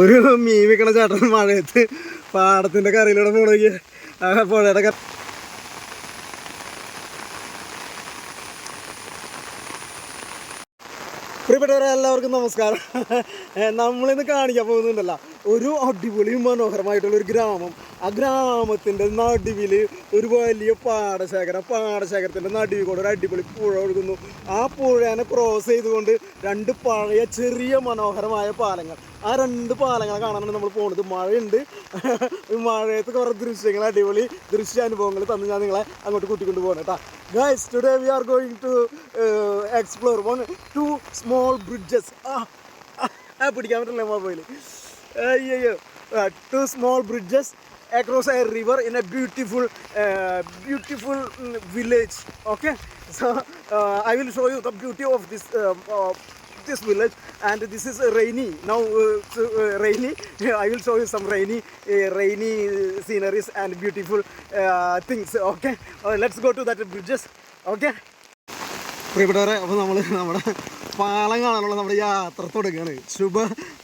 ഒരു മീൻ വിൽക്കണ ചേട്ടൻ മഴയത്ത് പാടത്തിന്റെ കരയിലൂടെ പോണെങ്കിൽ ആ പുഴയുടെ കര പ്രിയപ്പെട്ടവരെ എല്ലാവർക്കും നമസ്കാരം. നമ്മളിന്ന് കാണിക്കാൻ പോകുന്നുണ്ടല്ലോ. ഒരു അടിപൊളിയും മനോഹരമായിട്ടുള്ള ഒരു ഗ്രാമം. ആ ഗ്രാമത്തിന്റെ നടുവിൽ ഒരു വലിയ പാടശേഖരം. പാടശേഖരത്തിന്റെ നടുവിൽ കൂടെ ഒരു അടിപൊളി പുഴ ഒഴുകുന്നു. ആ പുഴേനെ ക്രോസ് ചെയ്തുകൊണ്ട് രണ്ട് പഴയ ചെറിയ മനോഹരമായ പാലങ്ങൾ. ആ രണ്ട് പാലങ്ങളെ കാണാനാണ് നമ്മൾ പോകുന്നത് മഴയുണ്ട്. മഴയത്ത് കുറേ ദൃശ്യങ്ങൾ അടിപൊളി ദൃശ്യാനുഭവങ്ങൾ തന്ന് ഞാൻ നിങ്ങളെ അങ്ങോട്ട് കൂട്ടിക്കൊണ്ട് പോകണം കേട്ടോ. Guys today we are going to explore one two small bridges ആ പിടിക്കാൻ പറ്റില്ല മൊബൈൽ അയ്യോ two small bridges across a river in a beautiful uh, beautiful mm, village okay so uh, i will show you the beauty of this um, uh, this village and this is uh, rainy now uh, uh, rainy i will show you some rainy uh, rainy sceneries and beautiful uh, things okay uh, let's go to that bridges okay പ്രിയപ്പെട്ടവരെ അപ്പോൾ നമ്മൾ നമ്മുടെ പാലം കാണാനുള്ള നമ്മുടെ യാത്ര തുടങ്ങുകയാണ് ശുഭ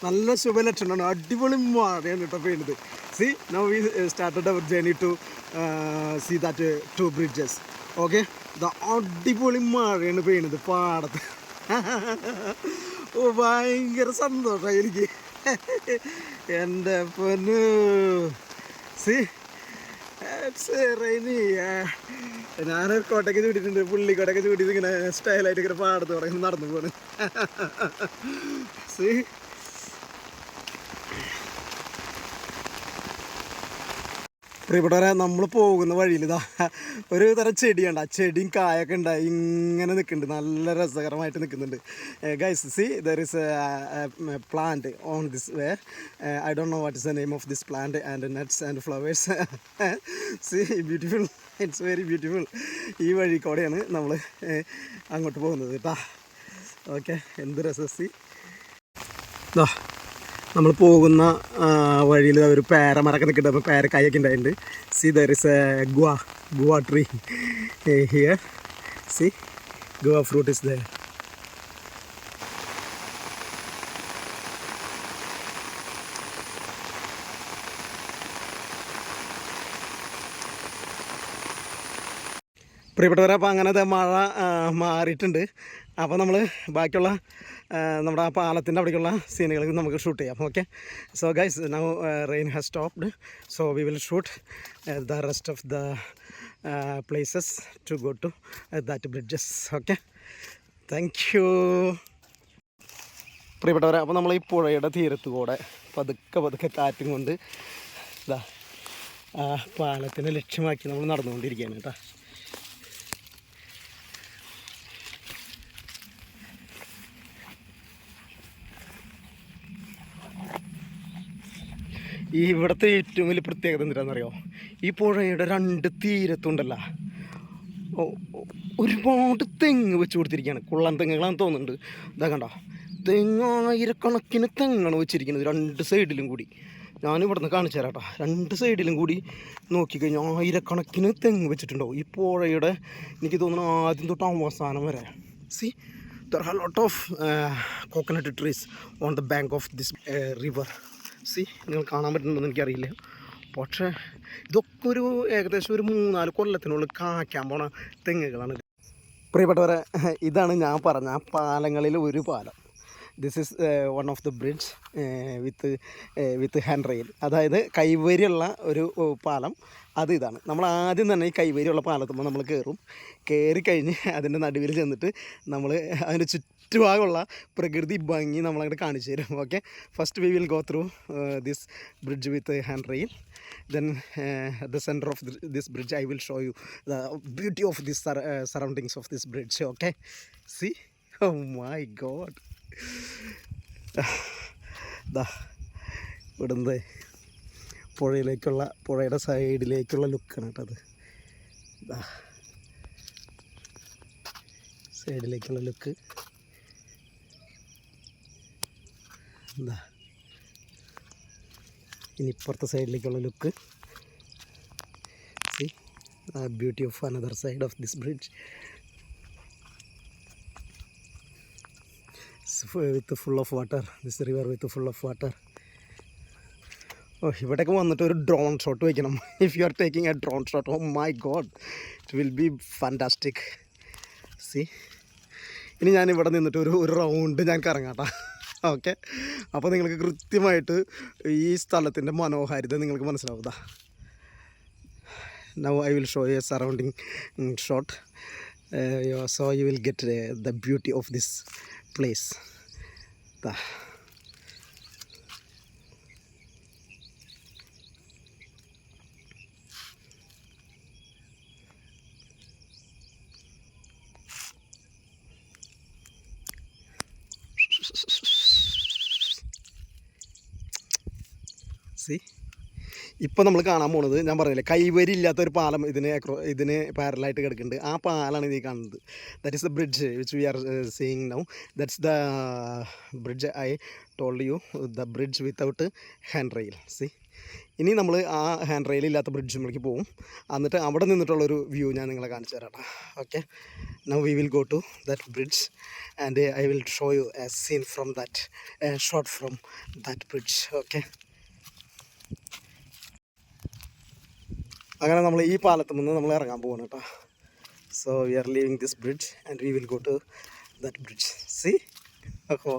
നല്ല ശുഭലക്ഷണമാണ്. അടിപൊളി മഴയാണ് കേട്ടോ പെയ്യുന്നത്. See now we started our journey to see that two bridges okay അടിപൊളി മഴയാണ് പെയ്യുന്നത് പാടത്ത്. ഓ ഭയങ്കര സന്തോഷമായി എനിക്ക്. എന്റെ പൊന്നു. സി ഞാൻ കോട്ടയ്ക്ക് പുള്ളി കോട്ടയ്ക്ക് ചൂടിയിട്ട് ഇങ്ങനെ സ്റ്റൈലായിട്ട് ഇങ്ങനെ പാടത്ത് തുടങ്ങി നടന്നു പോണ്. പ്രിയപ്പെട്ടവരെ നമ്മൾ പോകുന്ന വഴിയിൽ ഇതാ ഒരു തരം ചെടിയുണ്ട്. ആ ചെടിയും കായൊക്കെ ഉണ്ടായി ഇങ്ങനെ നിൽക്കുന്നുണ്ട്. നല്ല രസകരമായിട്ട് നിൽക്കുന്നുണ്ട്. Guys see there is plant on this way I don't know what is the name of this plant and nuts and flowers see beautiful it's very beautiful ഈ വഴി കൂടെയാണ് നമ്മൾ അങ്ങോട്ട് പോകുന്നത് കേട്ടോ ഓക്കെ എന്ത് രസം സി നമ്മൾ പോകുന്ന വഴിയിൽ ഒരു പേരമരൊക്കെ നിൽക്കുന്നുണ്ട്. അപ്പോൾ പേരക്കായൊക്കെ ഉണ്ടായിട്ടുണ്ട്. See there is a guava guava tree here see guava fruit is there പ്രിയപ്പെട്ടവരെ അപ്പോൾ അങ്ങനത്തെ മഴ മാറിയിട്ടുണ്ട്. അപ്പോൾ നമ്മൾ ബാക്കിയുള്ള നമ്മുടെ ആ പാലത്തിന്റെ അവിടേക്കുള്ള സീനുകൾ നമുക്ക് ഷൂട്ട് ചെയ്യാം. Okay so guys now rain has stopped so we will shoot the rest of the places to go to that bridges okay thank you പ്രിയപ്പെട്ടവരെ അപ്പോൾ നമ്മൾ ഈ പുഴയുടെ തീരത്ത് കൂടെ പതുക്കെ പതുക്കെ കാറ്റും കൊണ്ട് ഇതാ പാലത്തിനെ ലക്ഷ്യമാക്കി നമ്മൾ നടന്നുകൊണ്ടിരിക്കുകയാണ് കേട്ടോ. ഈ ഇവിടുത്തെ ഏറ്റവും വലിയ പ്രത്യേകത എന്താണെന്നറിയോ ഈ പുഴയുടെ രണ്ട് തീരത്തുണ്ടല്ല. ഒരുപാട് തെങ്ങ് വെച്ച് കൊടുത്തിരിക്കുകയാണ്. കുള്ളൻ തെങ്ങുകളാണെന്ന് തോന്നുന്നുണ്ട്. ഇതാ കണ്ടോ? തെങ്ങ് ആയിരക്കണക്കിന് തെങ്ങാണ് വെച്ചിരിക്കുന്നത് രണ്ട് സൈഡിലും കൂടി. ഞാനിവിടുന്ന് കാണിച്ചു തരാം കേട്ടോ. രണ്ട് സൈഡിലും കൂടി നോക്കിക്കഴിഞ്ഞാൽ ആയിരക്കണക്കിന് തെങ്ങ് വെച്ചിട്ടുണ്ടാവും ഈ പുഴയുടെ എനിക്ക് തോന്നുന്നു ആദ്യം തൊട്ട് അവസാനം വരെ. See there are lot of coconut trees on the bank of this river see നിങ്ങൾ കാണാൻ പറ്റുന്നുണ്ടെന്ന് എനിക്കറിയില്ല. പക്ഷേ ഇതൊക്കെ ഒരു ഏകദേശം ഒരു മൂന്നാൽ കൊല്ലത്തിനുള്ളിൽ കായ്ക്കാൻ പോണ തെങ്ങുകളാണ് പ്രിയപ്പെട്ടവരെ ഇതാണ് ഞാൻ പറഞ്ഞ ആ പാലങ്ങളിൽ ഒരു പാലം. This is one of the bridge with with hand rail അതായത് കൈവരിയുള്ള ഒരു പാലം. അത് ഇതാണ്. നമ്മൾ ആദ്യം തന്നെ ഈ കൈവരിയുള്ള പാലത്തുമ്പോൾ നമ്മൾ കയറും കയറി കഴിഞ്ഞ് അതിന്റെ നടുവിൽ ചെന്നിട്ട് നമ്മൾ അതിന്റെ ചുറ്റുഭാഗമുള്ള പ്രകൃതി ഭംഗി നമ്മളങ്ങോട്ട് കാണിച്ചു തരും. Okay first we will go through this bridge with hand rail then the centre of this bridge I will show you the beauty of this surroundings of this bridge okay see oh my God ഇവിടുന്ന് പുഴയിലേക്കുള്ള പുഴയുടെ സൈഡിലേക്കുള്ള ലുക്കാണ് കേട്ടോ അത്. സൈഡിലേക്കുള്ള look എന്താ ഇനി ഇപ്പുറത്തെ സൈഡിലേക്കുള്ള look. See beauty of another side of this bridge with full of water this river with full of water oh ഇവിടേക്ക് വന്നിട്ട് ഒരു ഡ്രോൺ ഷോട്ട് വയ്ക്കണം if you are taking a drone shot oh my God it will be fantastic see ഇനി ഞാൻ ഇവിടെ നിന്നിട്ട് ഒരു ഒരു റൗണ്ട് ഞാൻ കറങ്ങാട്ടാ ഓക്കെ. അപ്പോൾ നിങ്ങൾക്ക് കൃത്യമായിട്ട് ഈ സ്ഥലത്തിന്റെ മനോഹാരിത നിങ്ങൾക്ക് മനസ്സിലാവുക now I will show you surrounding shot so you will get the beauty of this place ദാ സി ഇപ്പോൾ നമ്മൾ കാണാൻ പോണത് ഞാൻ പറഞ്ഞില്ലേ കൈവരി ഇല്ലാത്ത ഒരു പാലം ഇതിന് ഇതിന് പാരലായിട്ട് കിടക്കുന്നുണ്ട്. ആ പാലാണ് ഇത് കാണുന്നത്. That is the bridge which we are seeing now that's the bridge I told you the bridge without hand rail see ഇനി നമ്മൾ ആ ഹാൻഡ് റെയിൽ ഇല്ലാത്ത ബ്രിഡ്ജ് ബ്രിഡ്ജിലേക്ക് പോകും എന്നിട്ട് അവിടെ നിന്നിട്ടുള്ളൊരു വ്യൂ ഞാൻ നിങ്ങളെ കാണിച്ചു തരാം okay now we will go to that bridge and I will show you a scene from that shot from that bridge okay അങ്ങനെ നമ്മൾ ഈ പാലത്ത് നിന്ന് നമ്മൾ ഇറങ്ങാൻ പോവാണ് കേട്ടോ. So we are leaving this bridge and we will go to that bridge see അപ്പോൾ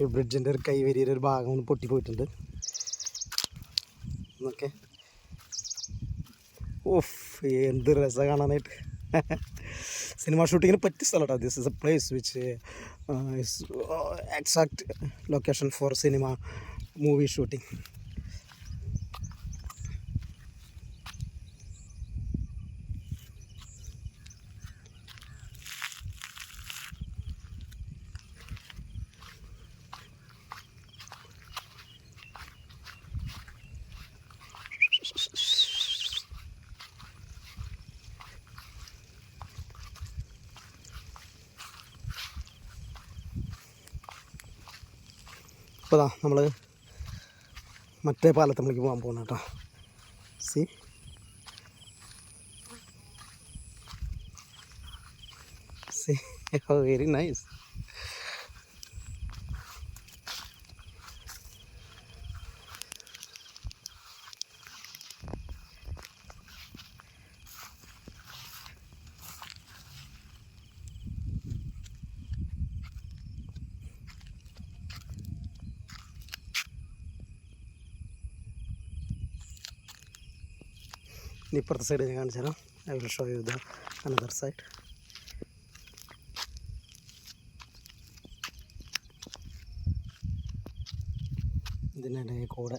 ഈ ബ്രിഡ്ജിന്റെ ഒരു കൈവരിയുടെ ഒരു ഭാഗം ഒന്ന് പൊട്ടിപ്പോയിട്ടുണ്ട് എന്നൊക്കെ ഓഫ് എന്ത് രസ കാണാനായിട്ട്. സിനിമ ഷൂട്ടിങ്ങിന് പറ്റിയ സ്ഥലം കേട്ടോ. This is a place which exact location for cinema movie shooting ഇപ്പോൾ നമ്മൾ മറ്റേ പാലത്തമ്മലേക്ക് പോകാൻ പോകുന്ന കേട്ടോ. സി. സി. വെരി നൈസ് ഇപ്പുറത്തെ സൈഡ് ഞാൻ കാണിച്ചു തരാം. I will show you the another side ഇതിനിടയിൽ കൂടെ.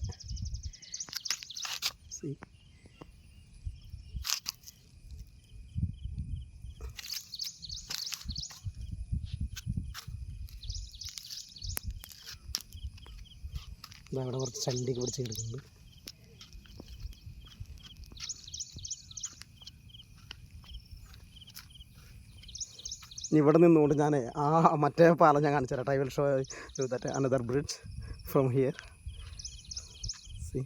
സി അവിടെ കുറച്ച് ചണ്ടിക്ക് പിടിച്ച് കിടക്കുന്നുണ്ട്. ഇവിടെ നിന്നുകൊണ്ട് ഞാൻ ആ മറ്റേ പാലം ഞാൻ കാണിച്ചു തരാം I will show you that another bridge from here see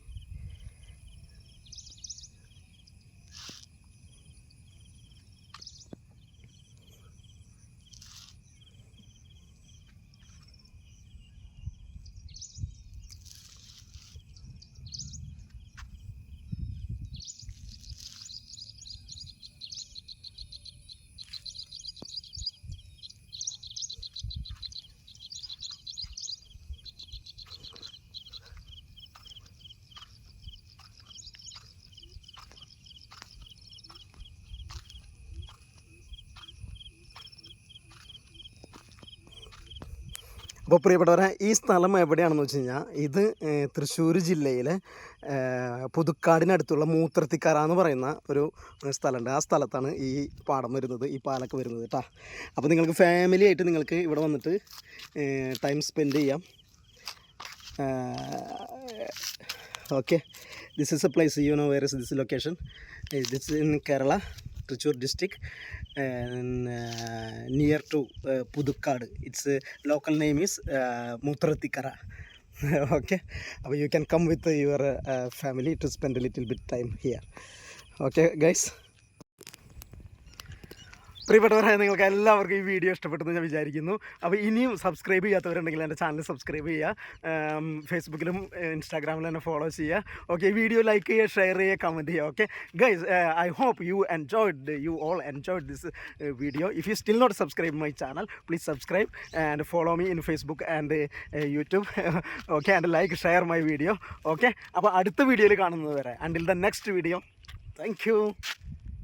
അപ്പോൾ പ്രിയപ്പെട്ടവരെ ഈ സ്ഥലം എവിടെയാണെന്ന് വെച്ച് കഴിഞ്ഞാൽ ഇത് തൃശ്ശൂർ ജില്ലയിലെ പുതുക്കാടിനടുത്തുള്ള മൂത്രത്തിക്കര എന്ന് പറയുന്ന ഒരു സ്ഥലമുണ്ട്. ആ സ്ഥലത്താണ് ഈ പാടം വരുന്നത് ഈ പാലൊക്കെ വരുന്നത് കേട്ടോ. അപ്പോൾ നിങ്ങൾക്ക് ഫാമിലി ആയിട്ട് നിങ്ങൾക്ക് ഇവിടെ വന്നിട്ട് ടൈം സ്പെൻഡ് ചെയ്യാം. Okay. This is a place you know where is this location this in Kerala Thrissur district near to Puthukkad. It's local name is Moothrathikkara. Okay അപ്പോൾ you can come with your family to spend little bit time here okay guys പ്രിയപ്പെട്ടവരായ നിങ്ങൾക്ക് എല്ലാവർക്കും ഈ video ഇഷ്ടപ്പെട്ടെന്ന് ഞാൻ വിചാരിക്കുന്നു. അപ്പോൾ ഇനിയും സബ്സ്ക്രൈബ് ചെയ്യാത്തവരുണ്ടെങ്കിൽ എന്റെ ചാനൽ സബ്സ്ക്രൈബ് ചെയ്യുക. ഫേസ്ബുക്കിലും ഇൻസ്റ്റാഗ്രാമിലും എന്നെ ഫോളോ ചെയ്യുക. ഓക്കെ ഈ വീഡിയോ ലൈക്ക് ചെയ്യുക ഷെയർ ചെയ്യുക കമന്റ് ചെയ്യുക. Okay guys I hope you enjoyed you all enjoyed this video if you still not subscribe my channel please subscribe and follow me in Facebook and YouTube okay and like share my video okay അപ്പോൾ അടുത്ത വീഡിയോയിൽ കാണുന്നത് വരെ. And till the next video thank